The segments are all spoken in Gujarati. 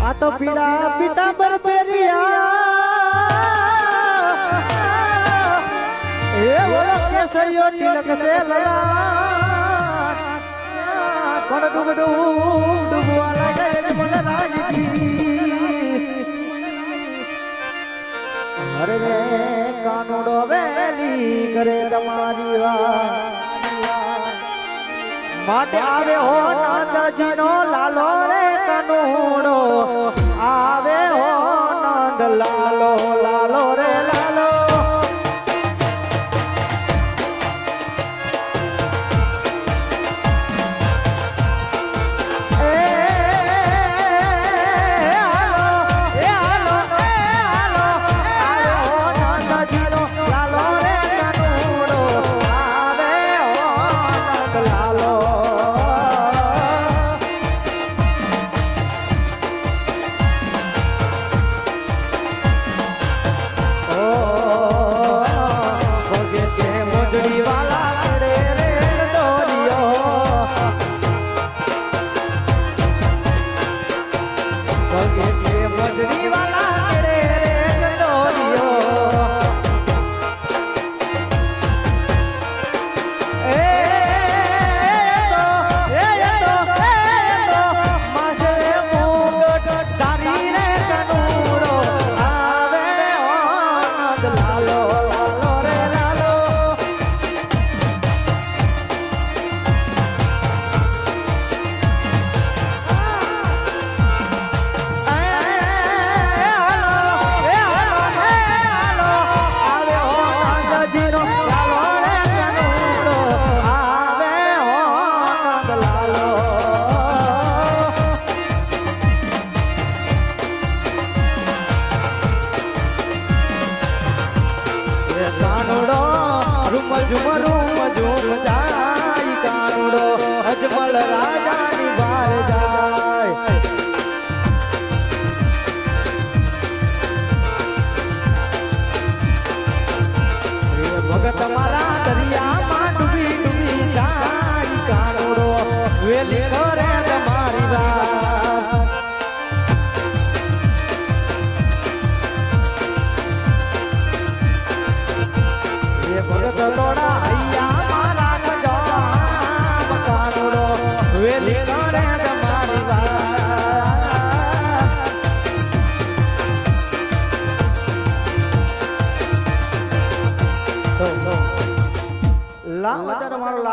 આ તો પીળા પિતાંબર પહેર્યા એ બોલો કેસરીઓ તિલક સે લલા કોણ ડૂબ ડૂબ ડૂબવા લાગે રે મને રાજી અરે રે કાનુડો વેલી કરે તમારી વાત માટે આવે હો નંદજી નો લાલો રે કનુડો. આવે હો નંદ લાલો લાલો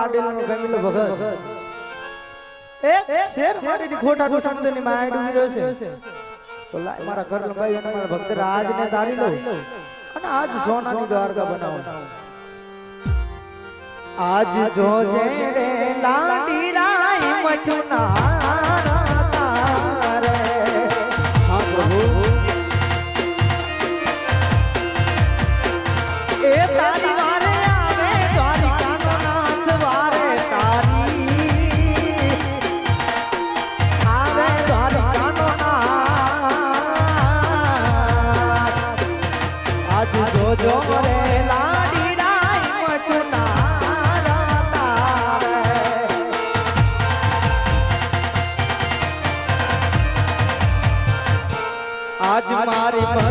લાડેલનો ફેમિલી ભગત. એ શેર મારી ખોટા ખોટા ની માય ડૂબી છે. તો લાય, મારા ઘર ભાઈ અને મારા ભક્ત રાજ ને તારી લો અને આજ સોનાની દ્વારકા બનાવો. આજ જોજે રે લાડી રાય મઠુના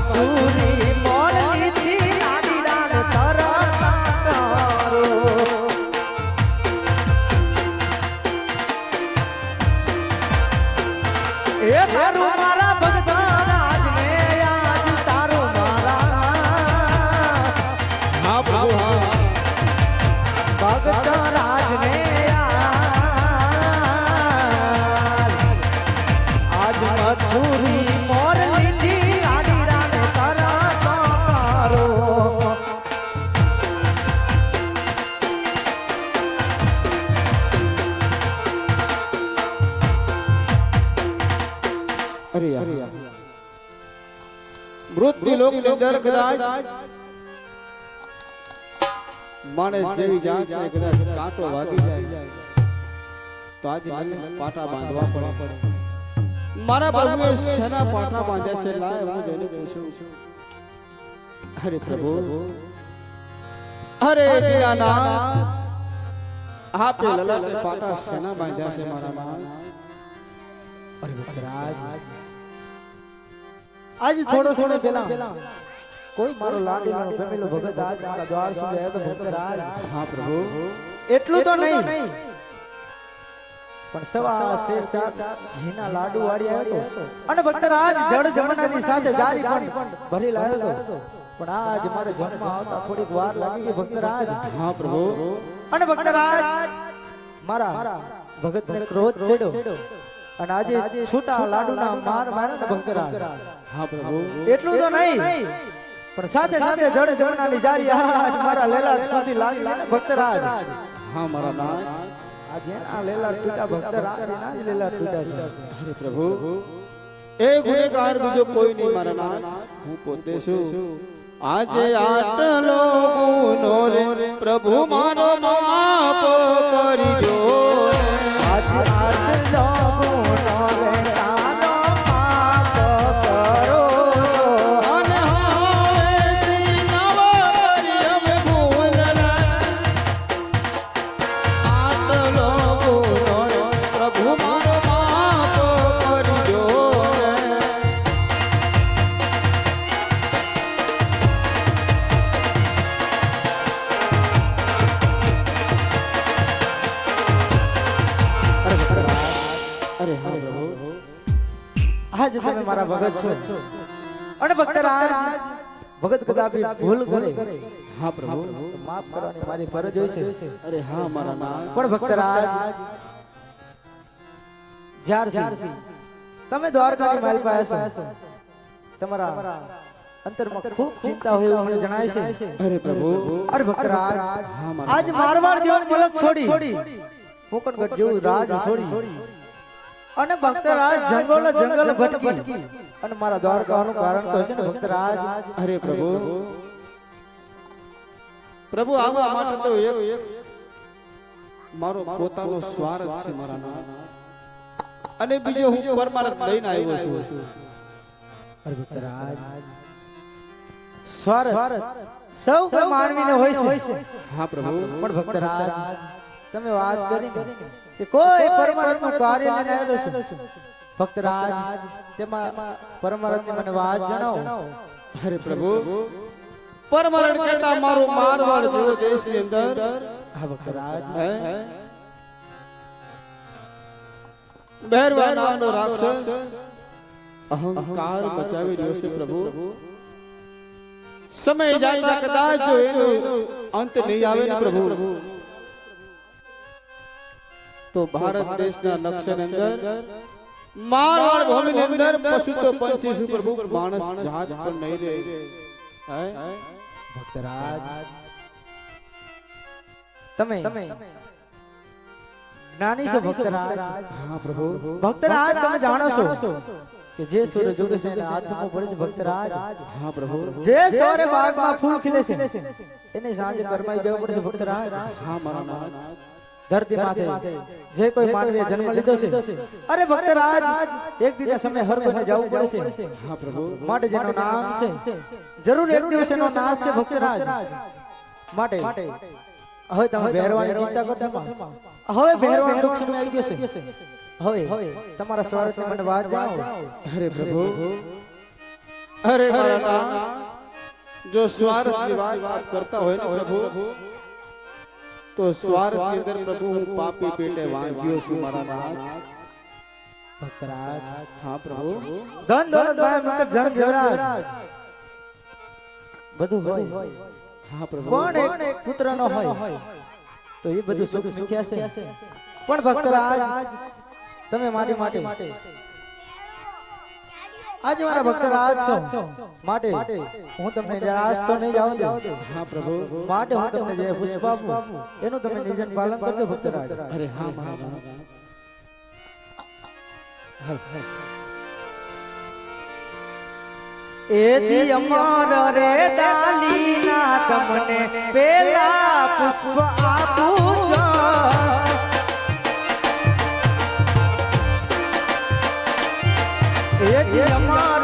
મારી અરે યાર મૃત્યુ લોકની અંદર કદાચ માણસ જેવી જાત ને કદાચ કાંટો વાગી જાય. તો આજે પાટા બાંધવા પડે. મારા પ્રભુએ શેના પાટા બાંધ્યા છે લાય હું જઈને પૂછું અરે પ્રભુ. અરે દીનાનાથ આપે લલાટે પાટા શેના બાંધ્યા છે મારા માં અરે ભક્તરાજ આજ થોડો સમય પહેલા કોઈ મારો લાડીનો પ્રેમીલો ભગત આજ મારા દ્વાર સુધી આવ્યો તો ભક્તરાજ હા પ્રભુ. એટલું તો નહીં. પણ સવા શેર ચાર ઘીના લાડુ વાળી આવ્યો હતો. અને ભક્ત રાજ જળ જમણાની સાથે જારી પણ ભરી લાવ્યો હતો. પણ આજ મારે જન્મ આવતા થોડીક વાર લાગી ગઈ ભક્ત રાજ. હા પ્રભુ. અને ભક્ત રાજ મારા ભગતને ક્રોધ ચડ્યો. અને આજે છૂટા લાડુના માર મારે ને ભક્તરાજ હા પ્રભુ. એટલું તો નહીં. પણ સાથે સાથે જળ જમનાની જારી આજ મારા લેલા સુધી લાગી લાગે ભક્તરાજ. હા મારા નાથ આજે આ લેલા તૂટા ભક્તરાજ. ના જ લેલાટ તૂટા છે. હરે પ્રભુ. એ ગુનેગાર બીજો કોઈ નહીં મારા નાથ. હું પોતે છું. આજે આટલો ગુનો રે. પ્રભુ મારો માફ કરજો ભક્તરાજ ભગત કદાપી ભૂલ કરે. હા પ્રભુ. માફ કરવાની મારી ફરજ હોય છે. અરે હા મારા નાથ. પણ ભક્તરાજ જ્યારથી તમે દ્વારકાની માલ પાસે છો તમારા અંતરમાં ખૂબ ચિંતા હોય એવું મને જણાય છે. અરે પ્રભુ. અરે ભક્તરાજ આજ મારવાડ જેવો મલક છોડી. પોકણગઢ જેવું રાજ છોડી. અને ભક્તરાજ જંગલ જંગલ ભટકી. અને મારા દ્વારકાનું કારણ તો છે ને ભક્તરાજ અરે પ્રભુ. પ્રભુ આવવા માટે તો એક એક મારો પોતાનો સ્વાર્થ છે મારા નાથ. અને બીજો હું પરમારથ લઈને આવ્યો છું. અરે ભક્તરાજ સ્વાર્થ. સૌ કોઈ માનવીને હોય છે. હા પ્રભુ. પણ ભક્તરાજ તમે વાત કરી ને કે કોઈ પરમાર્થનું કાર્ય લઈને આવ્યો છે. ભક્તરાજ તેમાં પરમાર્થની મને વાત જણાવો. અરે પ્રભુ પરમારથ કરતા મારો મારવાડ જેવો દેશની અંદર આ ભક્તરાજ રાજ બહેરવા નામનો રાક્ષસ. અહંકાર બચાવી રહ્યો છે પ્રભુ. સમય જાતા કદાચ જો એનો અંત નહીં આવે ને પ્રભુ. તો ભારત દેશના નકશન અંદર મારવાડ ભૂમિ ની અંદર પશુ તો પંછી શું પ્રભુ માણસ જાત પણ નહીં રહે. હે? ભક્તરાજ. તમે. તમે. જ્ઞાની છો ભક્તરાજ. હા પ્રભુ. ભક્તરાજ તમે જાણો છો કે જે સૂર્ય જોડે છે એના હાથમાં પડે છે ભક્તરાજ. હા પ્રભુ. જે સવારે બાગમાં ફૂલ ખીલે છે. એને સાંજે કરમાઈ જવું પડે છે ભક્તરાજ. હા મારા નાથ ધરતી માથે જે કોઈ માનવીએ જન્મ લીધો છે. અરે ભક્ત રાજ એક દિવસ સમય હર કોઈને જવું પડશે હા પ્રભુ. માટે જેનો નામ છે. જરૂર એક દિવસ એનો નાશ છે ભક્ત રાજ. માટે હવે તમે ભેરવાની ચિંતા કરશો માં. હવે ભેરવાનો દુઃખ સમય આવી ગયો છે. હવે તમારા સ્વાર્થની મને વાત જણાવો અરે પ્રભુ. અરે મારા જો સ્વાર્થની વાત કરતા હોય ને પ્રભુ તો સ્વાર્થની અંદર પ્રભુ હું પાપી પેટે વાંચ્યો છું મારા નાથ. ભક્તરાજ. હા પ્રભુ. ધન દોલત ભાઈ મકર જન જવરાજ બધું હોય. હા પ્રભુ. પણ એક પુત્ર નો હોય? તો એ બધું સુખ સુખ્યા છે. પણ ભક્તરાજ તમે મારી માટે આજે મારા ભક્તરાજ છો. માટે હું તમને નિરાશ તો નહીં જાઉં દઉં હા પ્રભુ. માટે હું તમને જય પુષ્પ આપું એનું તમે નિર્જન પાલન કરજો ભક્તરાજ. અરે હા હા એ જી અમર રે ડાલીના તમને પેલા પુષ્પ આપું. જો એ જી અમર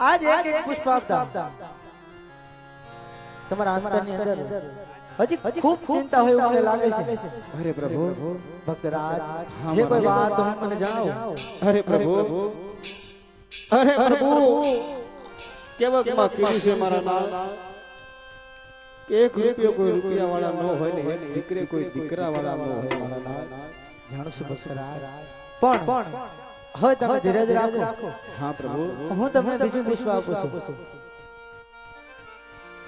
આજ એક એક પુષ્પ આપતા તમારા અંતરની અંદર હજી ખૂબ ચિંતા હોય એવું મને લાગે છે. અરે પ્રભુ ભક્તરાજ જે કોઈ વાત હોય મને જણાવો અરે પ્રભુ. અરે પ્રભુ. કેવકમાં કીધું છે મારા નામ? એક રૂપિયો કોઈ રૂપિયા વાળા ન હોય ને એક દીકરે કોઈ દીકરા વાળા ન હોય મારા નામ? જાણશું ભક્તરાજ પણ પણ હવે તમે ધીરજ રાખો. હા પ્રભુ. હું તમને બીજું પુષ્પ આપું છું.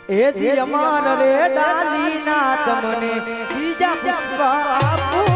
એ જી અમાર રે ડાલીના તમને બીજા પુષ્પ આપું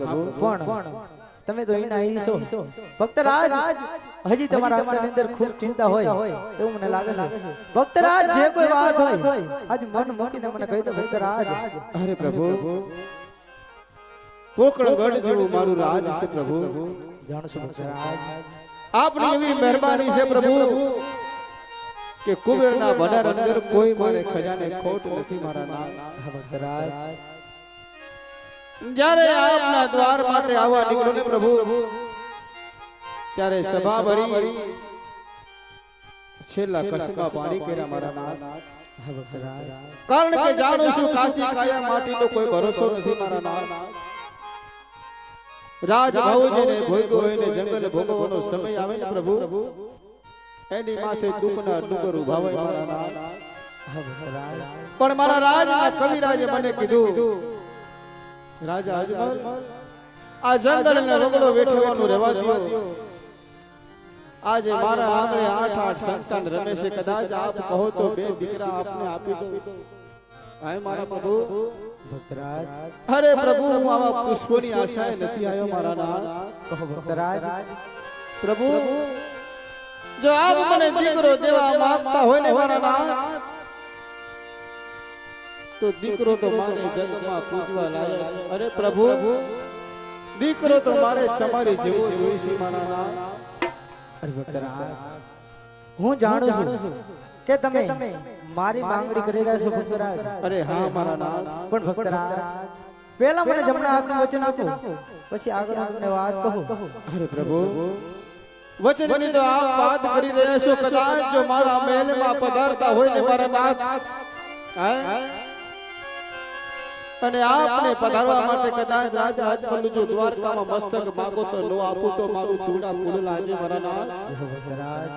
પ્રભુ. પણ તમે તો એના ઈ ભક્તરાજ હજી તમારા અંતરની અંદર ખૂબ ચિંતા હોય. એવું મને લાગે છે. ભક્તરાજ જે કોઈ વાત હોય આજ મન મૂકીને મને કહી દો ભક્તરાજ અરે પ્રભુ. પોકળગઢ જેવું મારું રાજ છે પ્રભુ. જાણશો ભક્તરાજ આપની એવી મહેરબાની છે પ્રભુ કે કુબેરના ભંડાર અંદર કોઈ મારે ખજાને ખોટ નથી મારા નામ ભક્તરાજ જ્યારે આપના દ્વાર માટે આવવા નીકળો ને પ્રભુ ત્યારે સભા ભરી છેલ્લા કસમાં પાણી કર્યા મારા નાથ. કારણ કે જાણું છું કાચી કાયા માટીનો કોઈ ભરોસો નથી મારા નાથ રાજ ભાવજીને ભોગો એને જંગલ ભોગવવાનો સમય આવે ને પ્રભુ. એની માથે દુઃખના ડુંગર ઊભા હોય મારા નાથ. પણ મારા રાજના કવિરાજે મને કીધું રાજા અજમલ આ જંગલ ને રગડો વેઠવાનું રહેવા દ્યો. આજે મારા આંગણે આઠ આઠ સંતાન રમે છે. કદાચ આપ કહો તો બે દીકરા આપને આપી દો. હાય મારા પ્રભુ. ભક્તરાજ. અરે પ્રભુ હું આવા પુષ્પોની આશાએ નથી આવ્યો મારા નાથ. કહો ભક્તરાજ. પ્રભુ જો આપ મને દીકરો દેવા માંગતા હોય ને મારા નાથ તો દીકરો તો મારે જગમાં પૂજવા લાયક અરે પ્રભુ દીકરો તો મારે તમારી જેવો જોઈ છે મારા નામ અરે ભક્તરાજ હું જાણું છું કે તમે મારી માંગણી કરી રહ્યા છો ભક્તરાજ. અરે હા મારા નામ પણ ભક્તરાજ પહેલા મને જમણા હાથનું વચન આપો પછી આગળ મને વાત કહો. અરે પ્રભુ વચનની તો આપ વાત કરી રહ્યા છો કદાચ જો મારા મહેલમાં પધારતા હોય ને મારા નાથ. હે? અને આપને પધારવા માટે કદાચ રાજા અજમલ જો દ્વારકામાં મસ્તક માગો તો લો આપું તો મારું તુડા કુલ લાજે મરાના ભક્તરાજ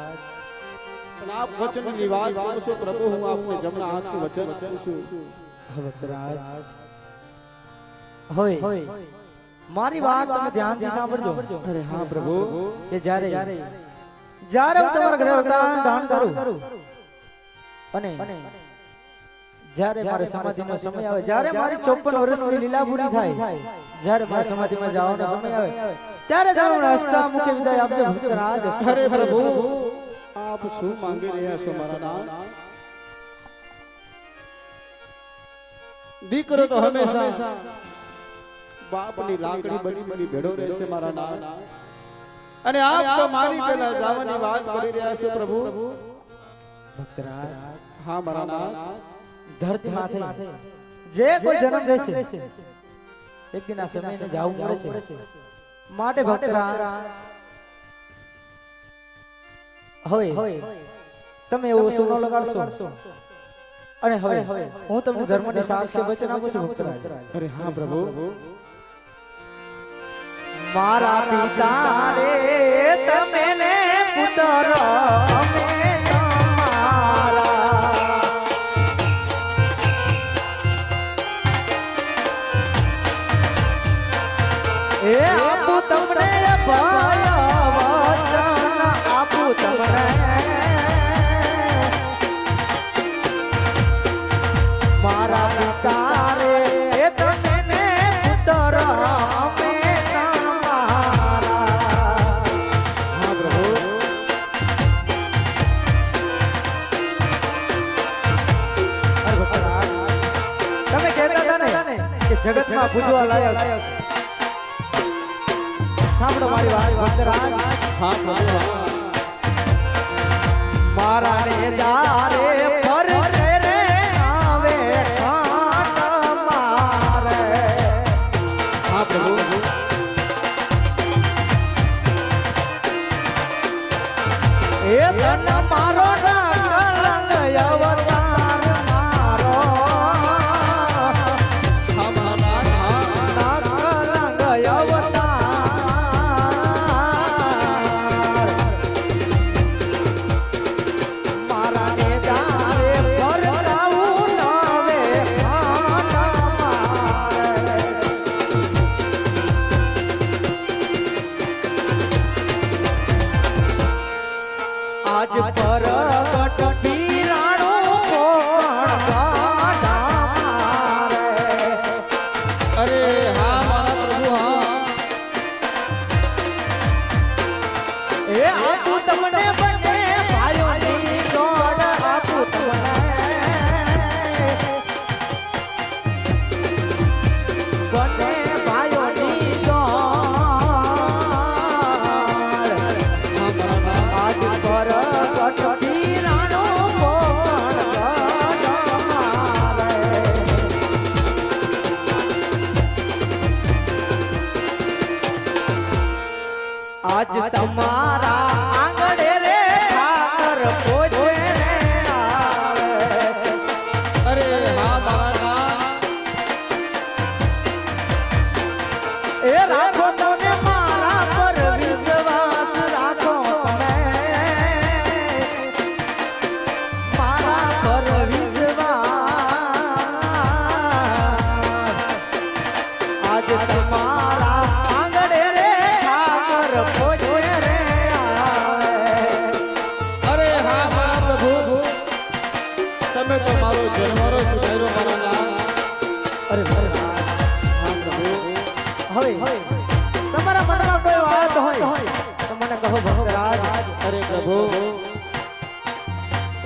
આપ વચનની વાત કરશો પ્રભુ હું આપને જમણા હાથનું વચન આપું છું ભક્તરાજ હોય મારી વાત તમે ધ્યાનથી સાંભળજો. અરે હા પ્રભુ. કે જ્યારે જ્યારે હું તમારા ઘરે દાન કરું અને જ્યારે મારે સમાધિનો સમય આવે જ્યારે મારી 54 વર્ષની લીલા પૂરી થાય જ્યારે મારે સમાધિમાં જવાનો સમય આવે ત્યારે મને હસતા મુખે વિદાય આપજો ભક્તરાજ સરે પ્રભુ. આપ શું માંગી રહ્યા છો મારા નામ? દીકરો તો હંમેશા બાપની લાકડી બની બની ભેડો રહેશે મારા નામ. અને આપ તો મારી પેલા જવાની વાત કરી રહ્યા છો પ્રભુ. ભક્તરાજ હા મારા નામ. ધરતી માથે જે કોઈ જન્મ લેશે એક દિન આ સમયને જાવું પડે છે. માટે ભક્તરાજ હવે તમે એવો સોનો લગાડશો. અને હવે હું તમને ધર્મની સાક્ષી વચન આપું છું ભક્તરા અરે હા પ્રભુ મારા પિતા રે તમે ને પુત્ર અમે મારા પિતા રે તમે પુત્ર અમે જગતમાં પૂજવા લાયક સાંભળો મારી વાત વંદરાજ હા મારા ને જા રે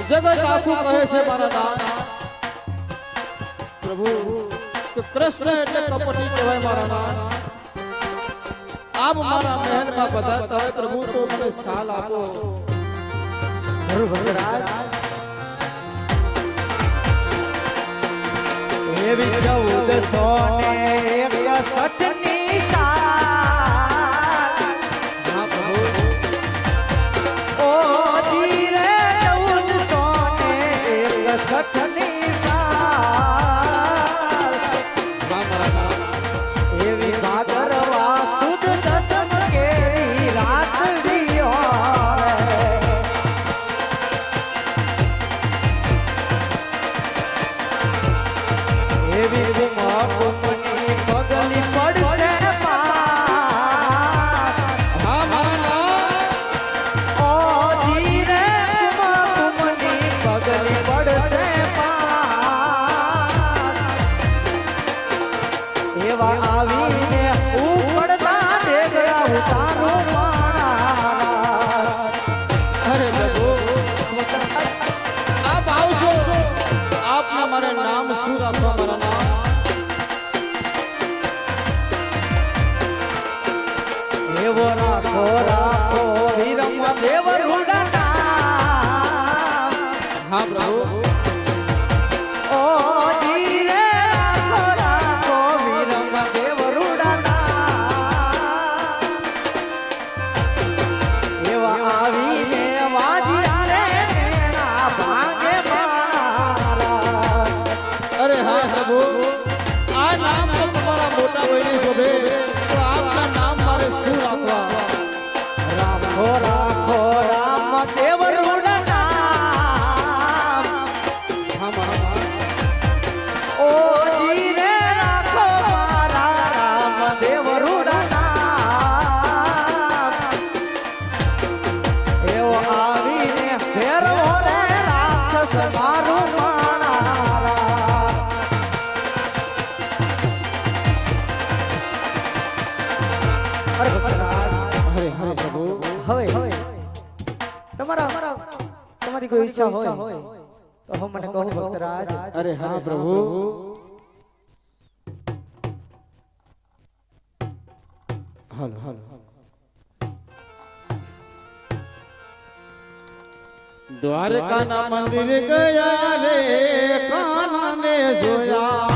જગત આખું કહે છે મારા નાથ પ્રભુ કે કૃષ્ણ એટલે કપટી કહેવાય મારા નાથ આપ મારા મહેલમાં બધા તમે પ્રભુ તો મને સાલ આપો. એવી ચૌદ સો ને એકસઠ તમારા તમારી કોઈ ઈચ્છા હોય તો મંદિર ગયા રે કાનાને જોયા.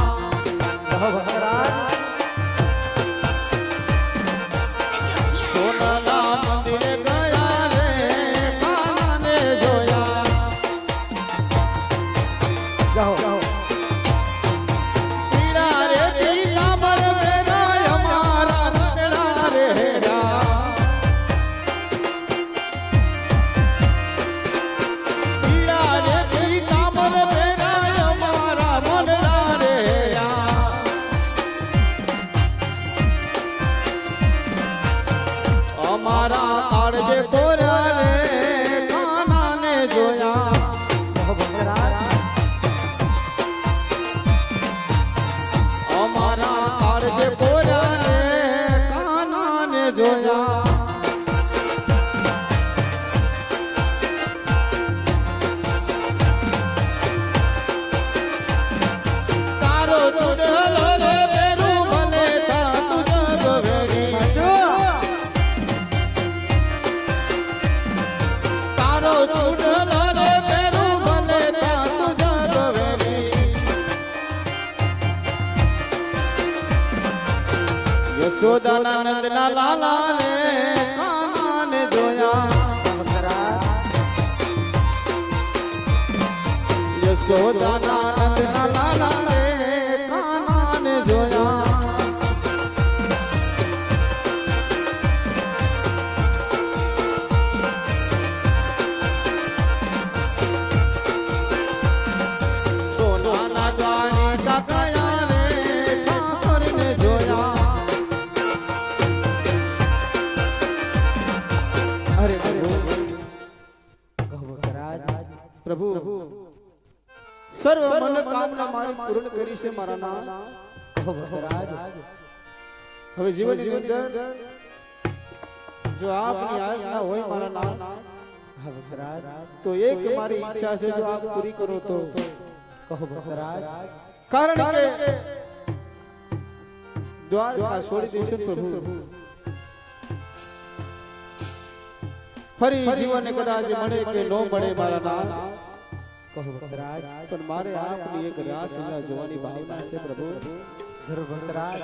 તારો ચૂડલો રે બેરું ભલે થાતું જગ વેરી. યશોદાના નંદના લાલા રે કાનાને જોયા યશોદાના પ્રભુ સર્વ મનોકામના મારી પૂર્ણ કરી છે મારા નામ. હવે જીવન અંદર જો આપની આજ્ઞા હોય મારા નામ. તો એક મારી ઈચ્છા છે જો આપ પૂરી કરો તો. કહો ભક્તરાજ કારણ કે દ્વારકા છોડી દેશે પ્રભુ. ફરી જીવન કદાચ મળે કે ન મળે મારા નામ કહો ભક્તરાજ પણ મારે આપની એક રાસ જોવાની બાની પાસે પ્રભુ. જરૂર ભક્તરાજ